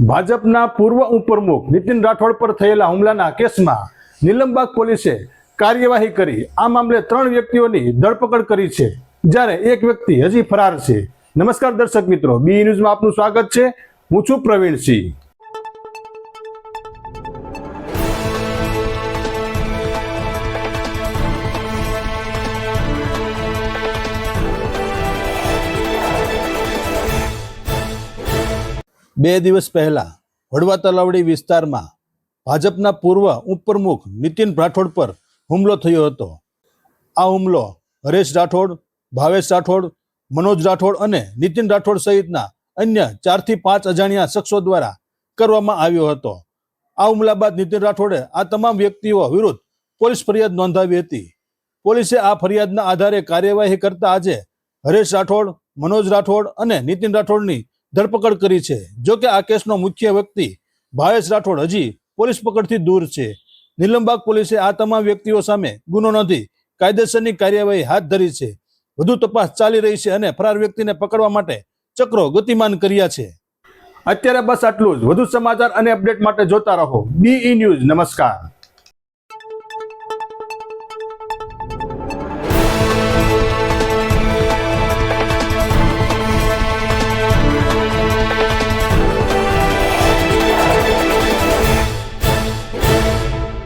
ભાજપના પૂર્વ ઉપપ્રમુખ નીતિન રાઠોડ પર થયેલા હુમલાના કેસમાં નિલંબાગ પોલીસે કાર્યવાહી કરી. આ મામલે ત્રણ વ્યક્તિઓની ધરપકડ કરી છે. જ્યારે એક વ્યક્તિ હજી ફરાર છે. નમસ્કાર દર્શક મિત્રો, બી ન્યૂઝમાં આપનું સ્વાગત છે. હું છું પ્રવીણસિંહ. બે દિવસ પહેલા વડવા તલાવડી વિસ્તારમાં ભાજપના પૂર્વ ઉપપ્રમુખ નીતિન રાઠોડ પર હુમલો થયો હતો. આ હુમલો હરેશ રાઠોડ, ભાવેશ રાઠોડ, મનોજ રાઠોડ અને નીતિન રાઠોડ સહિતના અન્ય ચારથી પાંચ અજાણ્યા શખ્સો દ્વારા કરવામાં આવ્યો હતો. આ હુમલા બાદ નીતિન રાઠોડે આ તમામ વ્યક્તિઓ વિરુદ્ધ પોલીસ ફરિયાદ નોંધાવી હતી. પોલીસે આ ફરિયાદના આધારે કાર્યવાહી કરતા આજે હરેશ રાઠોડ, મનોજ રાઠોડ અને નીતિન રાઠોડની ધરપકડ કરી છે. જો કે આ કેસનો મુખ્ય વ્યક્તિ ભાવેશ રાઠોડ હજી પોલીસ પકડથી દૂર છે. નિલમબાગ પોલીસે આ તમામ વ્યક્તિઓ સામે ગુનો નોંધી કાયદેસરની કાર્યવાહી હાથ ધરી છે. વધુ તપાસ ચાલી રહી છે અને ફરાર વ્યક્તિને પકડવા માટે ચક્રો ગતિમાન કર્યા છે. અત્યારે બસ આટલું જ. વધુ સમાચાર અને અપડેટ માટે જોતા રહો. બી ન્યૂઝ નમસ્કાર.